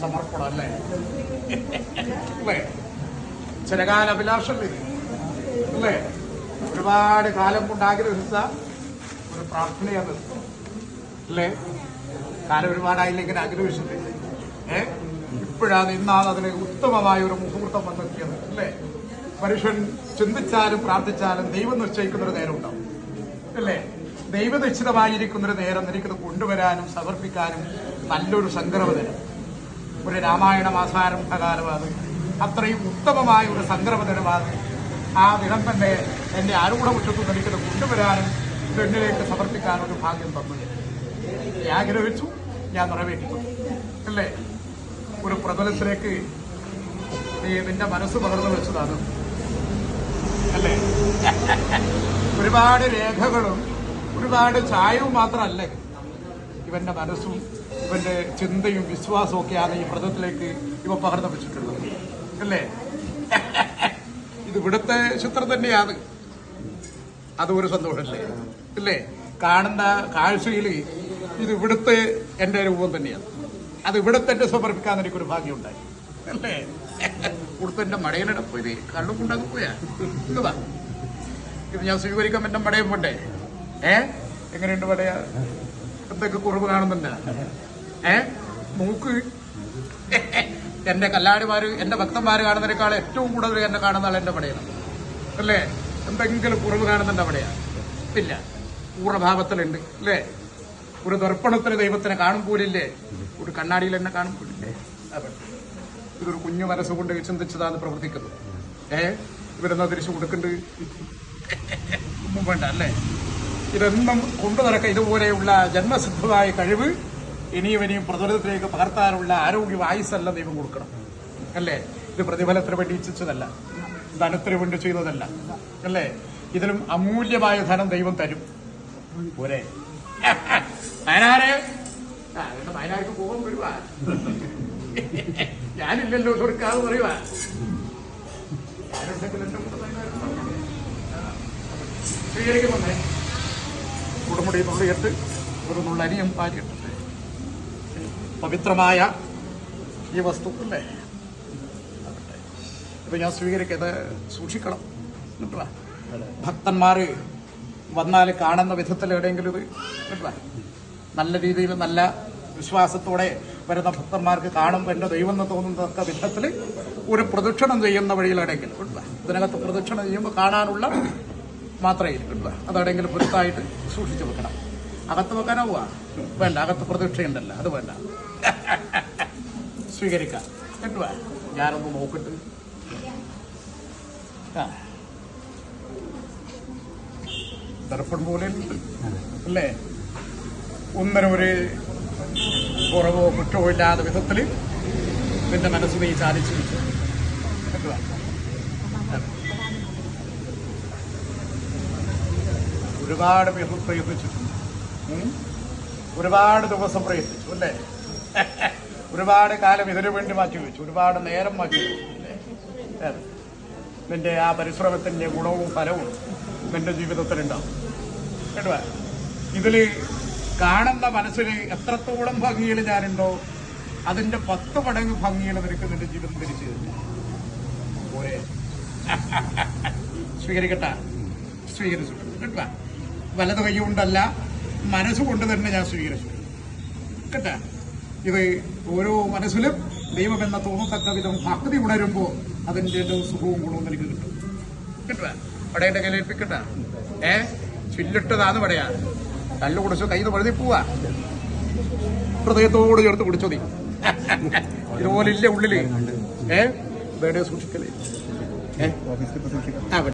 സമർപ്പണം അല്ലേ അല്ലേ? ചിരകാല അഭിലാഷല്ലേ ഇത്? അല്ലേ? ഒരുപാട് കാലം കൊണ്ട് ആഗ്രഹിച്ച ഒരു പ്രാർത്ഥനയാണ് അല്ലേ? കാലം ഒരുപാടായില്ല ഇങ്ങനെ ഏ? ഇപ്പോഴാണ് ഇന്നാണ് അതിന് ഉത്തമമായ ഒരു മുഹൂർത്തം വന്നെത്തിയത്. അല്ലേ? മനുഷ്യൻ ചിന്തിച്ചാലും പ്രാർത്ഥിച്ചാലും ദൈവം നിശ്ചയിക്കുന്ന ഒരു നേരം ഉണ്ടാവും അല്ലേ? ദൈവനിശ്ചിതമായിരിക്കുന്നൊരു നേരം എനിക്കത് കൊണ്ടുവരാനും സമർപ്പിക്കാനും നല്ലൊരു സംക്രമദിനം ഒരു രാമായണ മാസാരംഭകാലമാണ് അത്രയും ഉത്തമമായ ഒരു സംക്രമദിനമാണ് ആ ദിനം തന്നെ എന്റെ ആരൂഢ മുറ്റത്തുനിന്ന് നിൽക്കുന്ന കൊണ്ടുവരാനും പെണ്ണിലേക്ക് സമർപ്പിക്കാനും ഒരു ഭാഗ്യം തന്നു. ആഗ്രഹിച്ചു ഞാൻ നിറവേറ്റിക്കൊണ്ടു. അല്ലേ? ഒരു പ്രതലത്തിലേക്ക് നീ നിന്റെ മനസ്സ് പകർന്നു വെച്ചതാണ്. അല്ലേ? ഒരുപാട് രേഖകളും ഒരുപാട് ചായവും മാത്രമല്ല? ഇത്. ഇവന്റെ മനസ്സും ഇവന്റെ ചിന്തയും വിശ്വാസവും ഒക്കെയാണ് ഈ വ്രതത്തിലേക്ക് ഇവ പകർന്നു വെച്ചിട്ടുള്ളത്. അല്ലേ? ഇത് ഇവിടുത്തെ ചിത്രം തന്നെയാണ്. അത് ഒരു സന്തോഷമല്ലേ? അല്ലേ? കാണുന്ന കാഴ്ചയിൽ ഇത് ഇവിടുത്തെ എന്റെ രൂപം തന്നെയാണ്. അത് ഇവിടുത്തെ എന്റെ സമർപ്പിക്കാൻ എനിക്കൊരു ഭാഗ്യമുണ്ടായി. അല്ലേ? ഇവിടുത്തെ എന്റെ മടയിലിട പോയി. കള്ളും കൊണ്ടങ്ങ് പോയാ. ഇതാ ഇത് ഞാൻ സ്വീകരിക്കാൻ എന്റെ മടയം പോണ്ടേ ഏ? എങ്ങനെയുണ്ട് മടയ? എന്തൊക്കെ കുറവ് കാണുന്നുണ്ട്. ഏ? മൂക്ക്. എന്റെ കല്ലാടിമാര് എന്റെ ഭക്തന്മാര് കാണുന്നതിനേക്കാൾ ഏറ്റവും കൂടുതൽ എന്നെ കാണുന്ന ആൾ എന്റെ പടയാണ്. അല്ലേ? എന്തെങ്കിലും കുറവ് കാണുന്നുണ്ട് അവിടെയാ ഇല്ല. പൂർണഭാവത്തിലുണ്ട് അല്ലേ? ഒരു ദർപ്പണത്തിന് ദൈവത്തിനെ കാണുമ്പോലില്ലേ ഒരു കണ്ണാടിയിൽ എന്നെ കാണും പോലില്ലേ? ഇതൊരു കുഞ്ഞു മനസ്സുകൊണ്ട് ചിന്തിച്ചതാണ് പ്രവർത്തിക്കുന്നു ഏ? ഇവരെന്നാ തിരിച്ചു കൊടുക്കണ്ട്? വേണ്ട അല്ലേ? ഇതെന്നും കൊണ്ടു നടക്ക ഇതുപോലെയുള്ള ജന്മസിദ്ധമായ കഴിവ് ഇനിയും ഇനിയും പ്രചോദനത്തിലേക്ക് പകർത്താനുള്ള ആരോഗ്യ വായുസല്ല ദൈവം കൊടുക്കണം. അല്ലേ? ഇത് പ്രതിഫലത്തിന് വേണ്ടി ഇച്ഛിച്ചതല്ല. ധനത്തിന് വേണ്ടി ചെയ്തതല്ല. അല്ലേ? ഇതിലും അമൂല്യമായ ധനം ദൈവം തരും. പോരെ? വയനാട്? വയനാർക്ക് പോകാൻ വരുവാ. ഞാനില്ലല്ലോ കൊടുക്കാതെ പറയുവാ. ഞാനുണ്ടെങ്കിൽ എന്റെ ഈ നുള്ളിയിട്ട് ഒരു നുള്ളരിയും പാരിയിട്ടുണ്ട് പവിത്രമായ ഈ വസ്തു അല്ലേ? ഇപ്പം ഞാൻ സ്വീകരിക്കത് സൂക്ഷിക്കണം. കേട്ടോ? ഭക്തന്മാർ വന്നാൽ കാണുന്ന വിധത്തിൽ എവിടെയെങ്കിലും ഇത് കേട്ടോ? നല്ല രീതിയിൽ നല്ല വിശ്വാസത്തോടെ വരുന്ന ഭക്തന്മാർക്ക് കാണും എന്റെ ദൈവം എന്ന് തോന്നുന്നതൊക്കെ വിധത്തിൽ ഒരു പ്രദക്ഷിണം ചെയ്യുന്ന വഴിയിലാണെങ്കിൽ ഇതിനകത്ത് പ്രദക്ഷിണം ചെയ്യുമ്പോൾ കാണാനുള്ള മാത്രമേ ഇരിക്കുള്ളൂ അതെവിടെയെങ്കിലും പുറത്തായിട്ട് സൂക്ഷിച്ചു വെക്കണം. അകത്ത് വെക്കാനാവുക വേണ്ട അകത്ത് പ്രതീക്ഷയുണ്ടല്ലോ. അത് വേണ്ട. സ്വീകരിക്കാം. കേട്ടുവാ ഞാനൊന്ന് നോക്കിട്ട്. ആ. പോലെ അല്ലേ? ഒന്നിനും ഒരു കുറവോ കുറ്റമോ ഇല്ലാത്ത വിധത്തിൽ നിന്റെ മനസ്സിനെ നീ ചാലിച്ചു വെച്ചു കേട്ടുവാ ഒരുപാട് പ്രയോഗിച്ചിട്ടുണ്ട്. ഒരുപാട് ദിവസം പ്രയത്നിച്ചു അല്ലേ? ഒരുപാട് കാലം ഇതിനു വേണ്ടി മാറ്റി വെച്ചു ഒരുപാട് നേരം മാറ്റി വെച്ചു അല്ലേ. നിന്റെ ആ പരിശ്രമത്തിന്റെ ഗുണവും ഫലവും നിന്റെ ജീവിതത്തിലുണ്ടാവും കേട്ടോ ഇതിൽ കാണുന്ന മനസ്സിന് എത്രത്തോളം ഭംഗിയിൽ ഞാനുണ്ടോ അതിന്റെ പത്ത് മടങ്ങ് ഭംഗിയിൽ നിനക്ക് നിന്റെ ജീവിതം തിരിച്ചു പോരെ. സ്വീകരിക്കട്ടെ. സ്വീകരിച്ചു. കേട്ടാ വലത് കൈ കൊണ്ടല്ല മനസ്സുകൊണ്ട് തന്നെ ഞാൻ സ്വീകരിച്ചു. കേട്ടെ? ഇത് ഓരോ മനസ്സിലും ദൈവം എന്ന തോന്നത്തക്ക വിധം ഭക്തി ഉണരുമ്പോൾ അതിന്റെ സുഖവും ഗുണവും എനിക്ക് കിട്ടും. കേട്ടാ പടയുടെ കയ്യിലേൽപ്പിക്കട്ടാ ഏ? ചില്ലിട്ടതാന്ന് പടയാ. കല്ല് കുടിച്ചു കയ്യിൽ പഴുതി പോവാ. ഹൃദയത്തോട് ചേർത്ത് കുടിച്ചോ നീ. ഇതുപോലെ ഇല്ല ഉള്ളിൽ? ഏ? വേടെ സൂക്ഷിക്കലേ. ഏ?